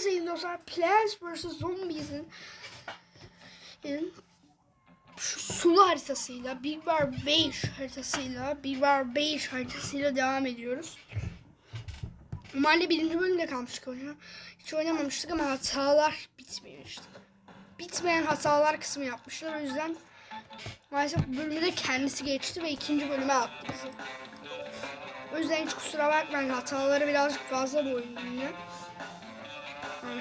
Evet sevgili dostlar Plants vs Zombies'in sulu haritasıyla Big War 5 haritasıyla Big War 5 haritasıyla devam ediyoruz. Normalde birinci bölümde kalmıştık oyunu. Hiç oynamamıştık ama hatalar bitmiyor işte. Bitmeyen hatalar kısmı yapmışlar. O yüzden maalesef bölümü de kendisi geçti ve ikinci bölüme bizi. O yüzden hiç kusura bakmayın hataları birazcık fazla bu. Yani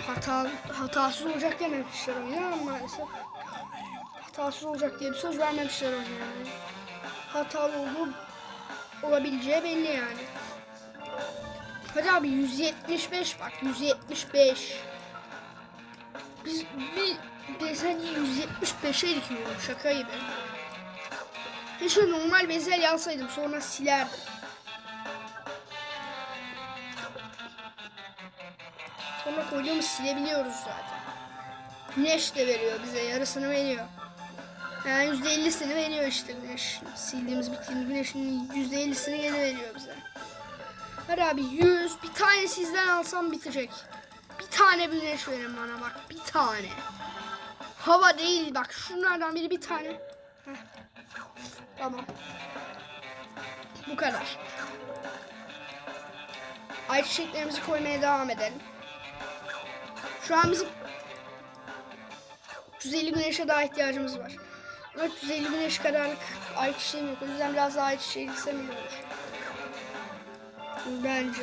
hata, hatasız olacak dememişler oyuna maalesef hatasız olacak diye bir söz vermemişler oyuna yani. Hatalı olduğu olabileceği belli yani. Hadi abi 175 bak 175. Biz bir bezelye 175'e dikiyorum şaka gibi. Öyle normal bezelye alsaydım sonra silerdim. Sonra koyduğumuz silebiliyoruz zaten. Güneş de veriyor bize yarısını veriyor. Yani yüzde ellisini veriyor işte güneş. Sildiğimiz bittiğimiz güneşin yüzde ellisini geri veriyor bize. Hadi abi 100 bir tane sizden alsam bitecek. Bir tane güneş verin bana bak bir tane. Hava değil bak şunlardan biri bir tane. Heh. Tamam. Bu kadar. Ayçiçeklerimizi koymaya devam edelim. Şu an bizim 350 güneşe daha ihtiyacımız var. Ama 350 güneş kadarlık ayçiçeğim yok. O yüzden biraz daha ayçiçeği gitsem iyi olur. Bence.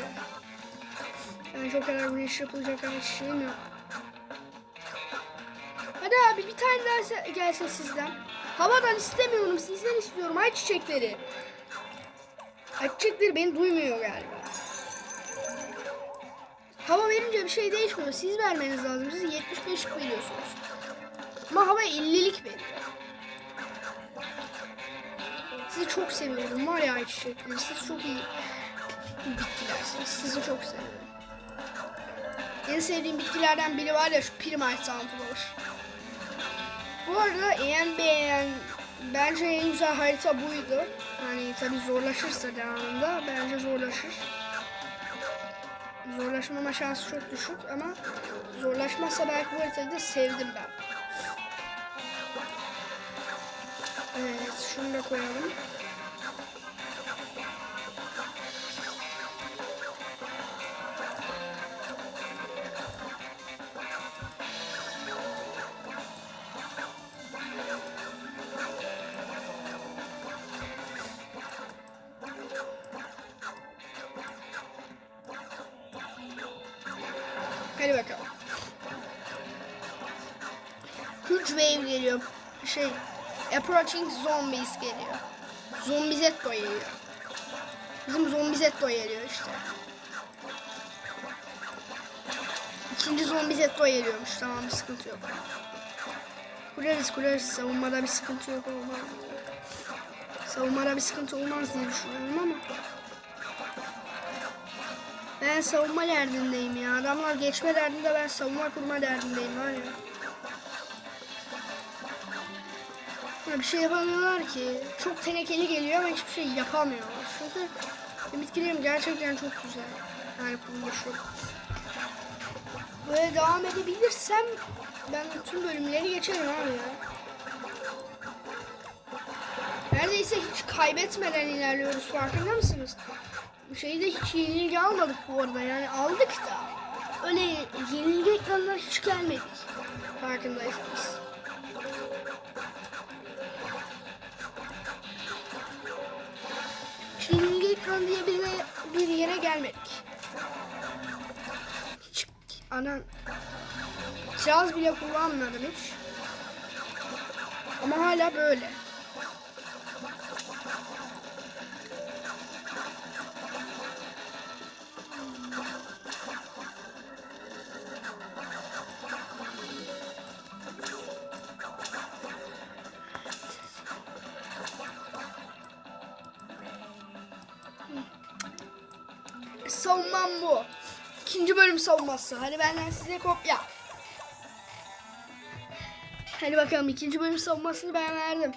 Yani çok kadar güneş yapılacak ayçiçeğim yok. Hadi abi bir tane daha gelsin sizden. Havadan istemiyorum sizden istiyorum ayçiçekleri. Ayçiçekleri beni duymuyor galiba. Hava verince bir şey değişmiyor. Siz vermeniz lazım. Siz 75'lik veriyorsunuz. Ama hava 50'lik veriyor. Sizi çok seviyorum. Var ya ayçiçekleri. Siz çok iyi bitkilersiniz. Sizi çok seviyorum. En sevdiğim bitkilerden biri var ya şu Primite Sunflower. Bu arada en beğenen bence en güzel harita buydu. Hani tabi zorlaşırsa devamında bence zorlaşır. Zorlaşmama şansı çok düşük ama zorlaşmazsa belki bu haritayı da sevdim ben. Evet şunu da koyalım. Huge wave geliyor. Şey, approaching zombies geliyor. Zombizetto geliyor. Bizim zombizetto geliyor işte. İkinci zombizetto geliyormuş. Tamam bir sıkıntı yok. Kurarız kurarız. Savunmada bir sıkıntı yok. Olmaz. Savunmada bir sıkıntı olmaz diye düşünüyorum ama. Ben savunma derdindeyim ya. Adamlar geçme derdinde ben savunma kurma derdindeyim var Ya bir şey yapamıyorlar ki. Çok tenekeli geliyor ama hiçbir şey yapamıyorlar. Çünkü bitkilerim gerçekten çok güzel. Yani kuruluşu. Böyle devam edebilirsem ben tüm bölümleri geçerim abi ya. Neredeyse hiç kaybetmeden ilerliyoruz farkında mısınız? Şeyde hiç yenilgi almadık bu arada yani aldık da öyle yenilgi ekranına hiç gelmedik farkındaysanız. Ekranı diye bir, bir yere gelmedik. Hiç anan cihaz bile kullanmadım hiç. Ama hala böyle. Savunmam bu. İkinci bölüm savunması. Hadi benden size kopya. Hadi bakalım ikinci bölüm savunmasını ben verdim.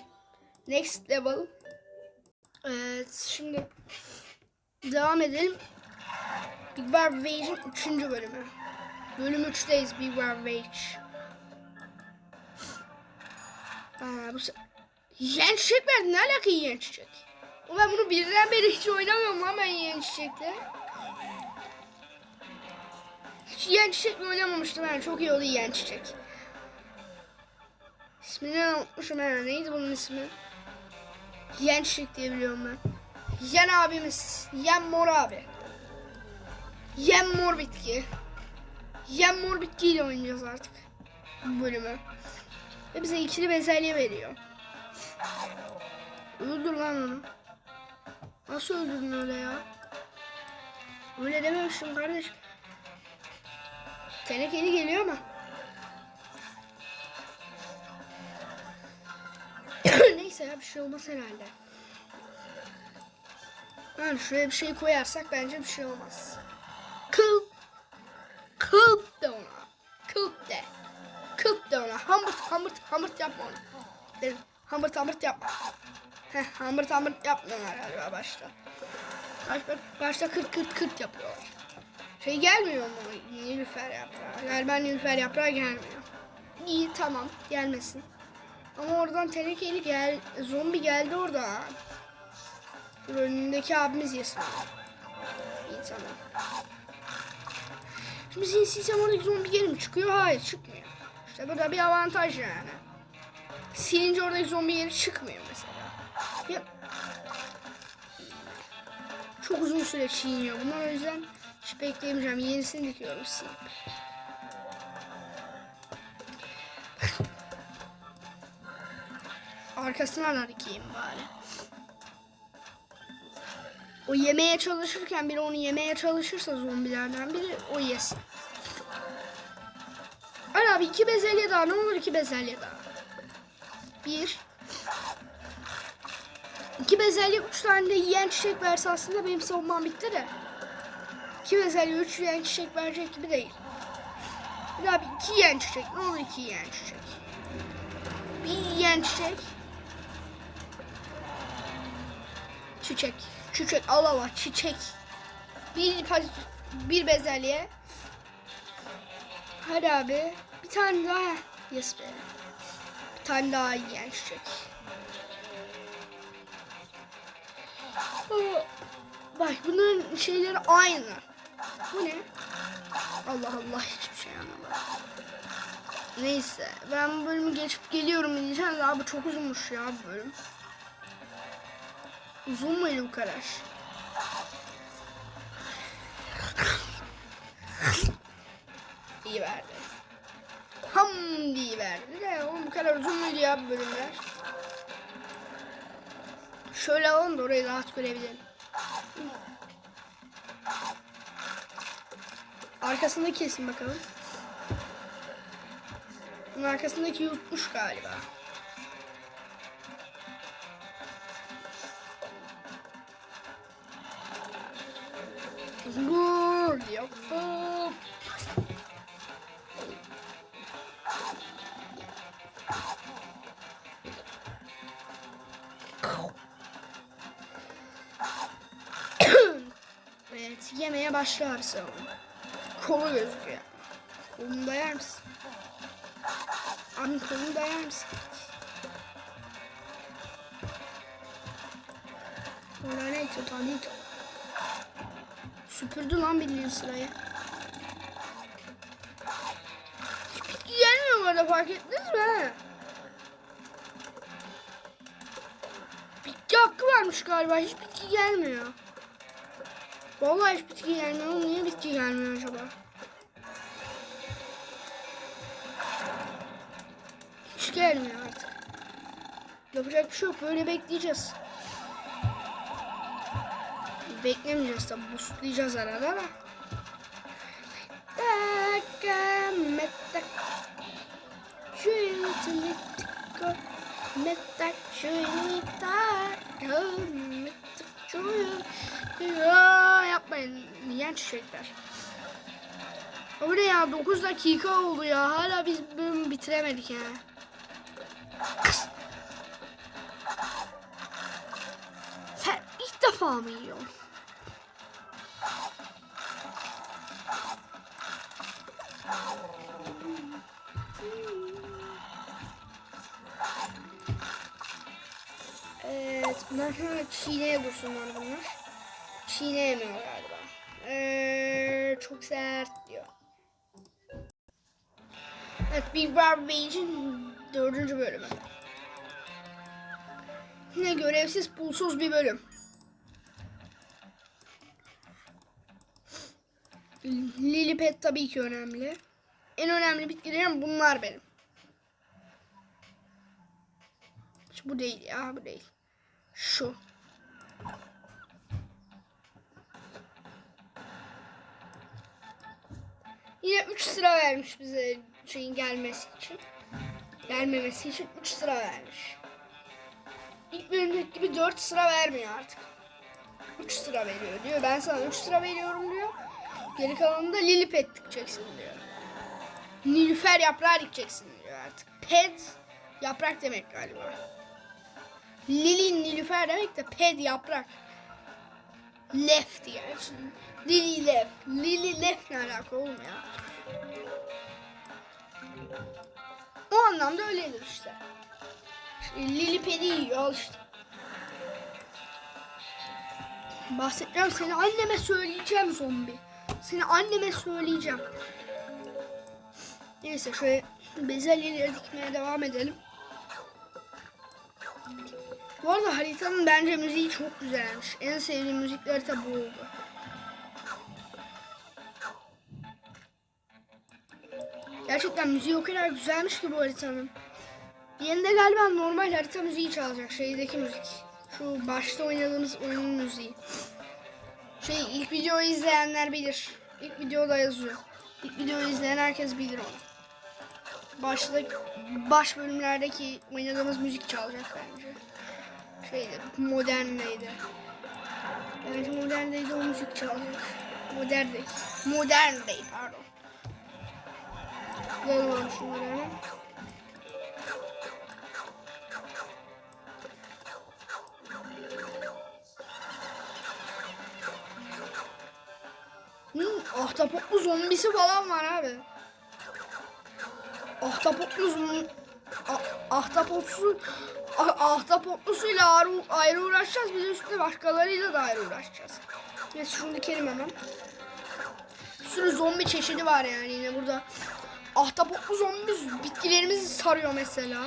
Next level. Evet şimdi devam edelim. Big Bar Invasion 3. bölümü. Bölüm 3'teyiz Big War Wage. Aa, bu Yiyen çiçek verdi. Ne alaka yiyen çiçek? Ben bunu birden beri hiç oynamıyorum lan ben çiçekle. Yiyen çiçekle oynamamıştım ben. Çok iyi oldu yiyen çiçek. İsmini unutmuşum ben. Neydi bunun ismi? Yiyen çiçek diye biliyorum ben. Yen abimiz. Yen mor abi. Yen mor bitki. Yen mor bitkiyle oynayacağız artık. Bu bölümü. Ve bize ikili bezelye veriyor. Öldür lan onu. Nasıl öldürdün öyle ya? Öyle dememiştim kardeş. Tenekeli geliyor ama. Neyse ya bir şey olmaz herhalde. Yani şuraya bir şey koyarsak bence bir şey olmaz. Kıl. Kıl de ona. Kıl de. Kıl de ona. Hambırt hambırt hambırt yapma onu. Dedim, Hambırt hambırt yapma. Heh hambırt hambırt yapmıyorlar galiba başta. Başta, başta kırt kırt kırt yapıyorlar. Şey gelmiyor mu? Nilüfer yaprağı. Galiba Nilüfer yaprağı gelmiyor. İyi tamam gelmesin. Ama oradan tenekeli gel, zombi geldi orada. Önündeki abimiz yesin. İyi tamam. Şimdi sinsiysem oradaki zombi geri mi çıkıyor? Hayır çıkmıyor. İşte bu da bir avantaj yani. Silince oradaki zombi geri çıkmıyor mesela. Ya, çok uzun süre çiğniyor bunlar o yüzden hiç bekleyemeyeceğim. Yenisini dikiyorum silip. Arkasına da dikeyim bari. O yemeye çalışırken biri onu yemeye çalışırsa zombilerden biri o yesin. Ana abi iki bezelye daha ne olur iki bezelye daha. Bir. İki bezelye üç tane de yiyen çiçek verse aslında benim savunmam bitti de. İki bezelye üç yiyen çiçek verecek gibi değil. Bir daha bir iki yiyen çiçek. Ne olur iki yiyen çiçek. Bir yiyen çiçek. Çiçek. Çiçek. Allah Allah çiçek. Bir, bir bezelye. Hadi abi. Bir tane daha. Yes be. Bir tane daha yiyen çiçek. Bak bunların şeyleri aynı. Bu ne? Allah Allah hiçbir şey anlamadım. Neyse ben bu bölümü geçip geliyorum diyeceğim abi çok uzunmuş ya bu bölüm. Uzun muydu bu kadar? İyi verdi. Ham diye verdi de oğlum bu kadar uzun muydu ya bu bölümler? Şöyle alalım da orayı rahat görebilirim. Arkasındaki kesin bakalım. Bunun arkasındaki yutmuş galiba. Diyor. Hop. evet yemeye başla abi sen onu. Kolu gözüküyor. Kolunu dayar mısın? Abi kolunu dayar mısın? Oraya totalito. Süpürdü lan bildiğin sırayı. Hiç bitki gelmiyor bu fark ettiniz mi? Bitki hakkı varmış galiba. Hiç bitki gelmiyor. Vallahi hiç bitki gelmiyor. Niye bitki gelmiyor acaba? Hiç gelmiyor artık. Yapacak bir şey yok. Böyle bekleyeceğiz. Beklemeyeceğiz tabi. Boostlayacağız arada da. Metak. Metak şuyutuliko. Metak. Ya yapmayın yiyen çiçekler. Öyle ya 9 dakika oldu ya. Hala biz bölümü bitiremedik ya. Sen ilk defa mı yiyorsun? Evet, bunlar hemen çiğneye dursunlar bunlar. Çiğneyemiyor galiba. Ee, çok sert diyor. Evet Big Brother Rage'in dördüncü bölümü. Yine görevsiz pulsuz bir bölüm. Lilipet tabii ki önemli. En önemli bitkilerim bunlar benim. Şu Bu değil ya bu değil. Şu. Yine 3 sıra vermiş bize şeyin gelmesi için. Gelmemesi için 3 sıra vermiş. İlk bölümdeki gibi 4 sıra vermiyor artık. 3 sıra veriyor diyor. Ben sana 3 sıra veriyorum diyor. Geri kalanında Lilipet dikeceksin diyor. Nilüfer yaprağı dikeceksin diyor artık. Ped yaprak demek galiba. Lili Nilüfer demek de ped yaprak. Left yani. Lili left. Lili left ne alaka oğlum ya? O anlamda öyledir işte. işte Lili pedi yiyor işte. Bahsedeceğim seni anneme söyleyeceğim zombi. Seni anneme söyleyeceğim. Neyse şöyle bezelyeleri dikmeye devam edelim. Bu arada haritanın bence müziği çok güzelmiş. En sevdiğim müzikler harita bu oldu. Gerçekten müziği o kadar güzelmiş ki bu haritanın. Yerinde galiba normal harita müziği çalacak. Şeydeki müzik. Şu başta oynadığımız oyunun müziği. Şey ilk videoyu izleyenler bilir. İlk videoda yazıyor. İlk videoyu izleyen herkes bilir onu. Başta baş bölümlerdeki oynadığımız müzik çalacak bence. Şeydi moderndeydi. Bence moderndeydi o müzik çalacak. Modern değil. Modern değil pardon. Bulalım şunları hemen. Hmm, ahtapotlu zombisi falan var abi. Ahtapotlu zombi... A- Ahtapotlu... Ahtapotlusuyla ayrı, ayrı uğraşacağız. Bir de üstüne başkalarıyla da ayrı uğraşacağız. Neyse şunu dikelim hemen. Bir sürü zombi çeşidi var yani yine burada. Ahtapotlu zombi bitkilerimizi sarıyor mesela.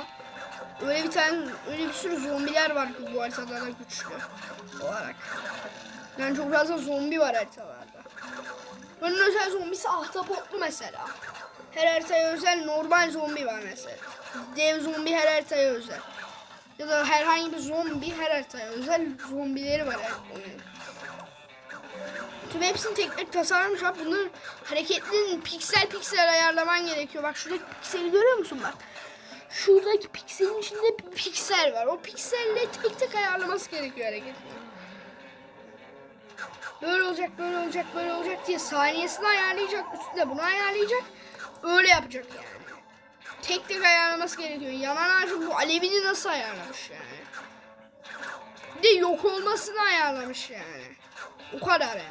Öyle bir tane, öyle bir sürü zombiler var ki bu haritada da güçlü olarak. Yani çok fazla zombi var haritalarda. Bunun özel zombisi ahtapotlu mesela. Her haritaya özel normal zombi var mesela. Dev zombi her haritaya özel. Ya da herhangi bir zombi her haritaya özel zombileri var. Yani. Tüm hepsini tek tek tasarlamış abi. Bunun hareketlerini piksel piksel ayarlaman gerekiyor. Bak şuradaki pikseli görüyor musun bak? Şuradaki pikselin içinde bir piksel var. O pikselle tek tek ayarlaması gerekiyor hareketini. Böyle olacak, böyle olacak, böyle olacak diye saniyesini ayarlayacak. Üstüne bunu ayarlayacak. Öyle yapacak yani. Tek tek ayarlaması gerekiyor. Yanan ağacın bu alevini nasıl ayarlamış yani. Bir de yok olmasını ayarlamış yani. O kadar yani.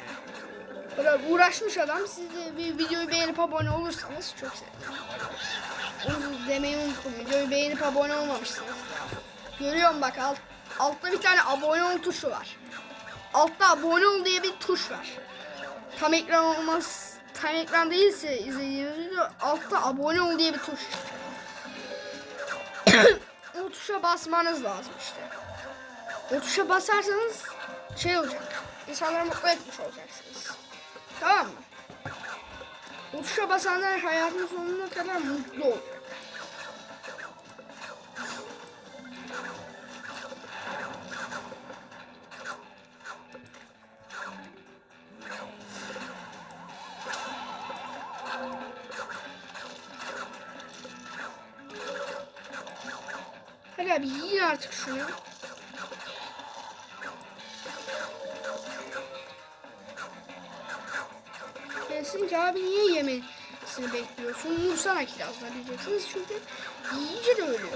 Böyle uğraşmış adam. Siz de bir videoyu beğenip abone olursanız çok sevinirim. Onu demeyi unuttum. Videoyu beğenip abone olmamışsınız. Görüyorum bak alt, altta bir tane abone ol tuşu var. Altta abone ol diye bir tuş var. Tam ekran olmaz, tam ekran değilse izlediğiniz video altta abone ol diye bir tuş. O tuşa basmanız lazım işte. O tuşa basarsanız şey olacak. İnsanları mutlu etmiş olacaksınız. Tamam mı? O tuşa basanlar hayatın sonuna kadar mutlu olacak. Hadi abi yiyin artık şunu. Kesince abi niye yemesini bekliyorsun? Vursana kirazlar diyeceksiniz çünkü yiyince de ölüyor.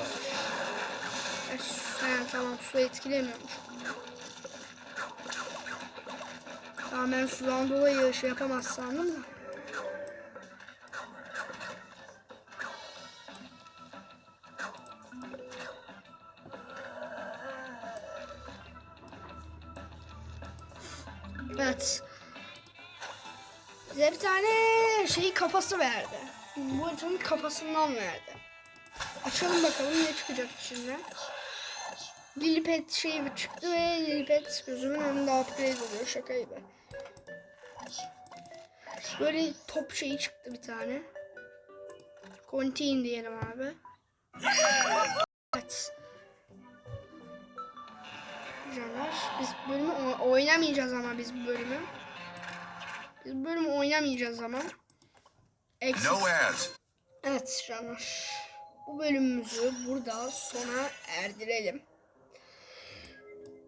Ha, tamam su etkilemiyormuş. Tamam ben sudan dolayı şey yapamaz sandım da. Evet. Bize bir tane şey kafası verdi. Bu haritanın kafasından verdi. Açalım bakalım ne çıkacak içinden. Lilipet şeyi çıktı ve Lilipet gözümün önünde upgrade oluyor şaka gibi. Böyle top şeyi çıktı bir tane. Contain diyelim abi. Evet. Canlar biz bölümü oynamayacağız ama biz bölümü. Biz bölümü oynamayacağız ama. Eksik. No ads. Evet canlar. Bu bölümümüzü burada sona erdirelim.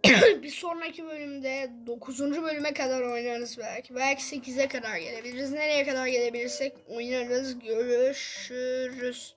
bir sonraki bölümde 9. bölüme kadar oynarız belki. Belki 8'e kadar gelebiliriz. Nereye kadar gelebilirsek oynarız. Görüşürüz.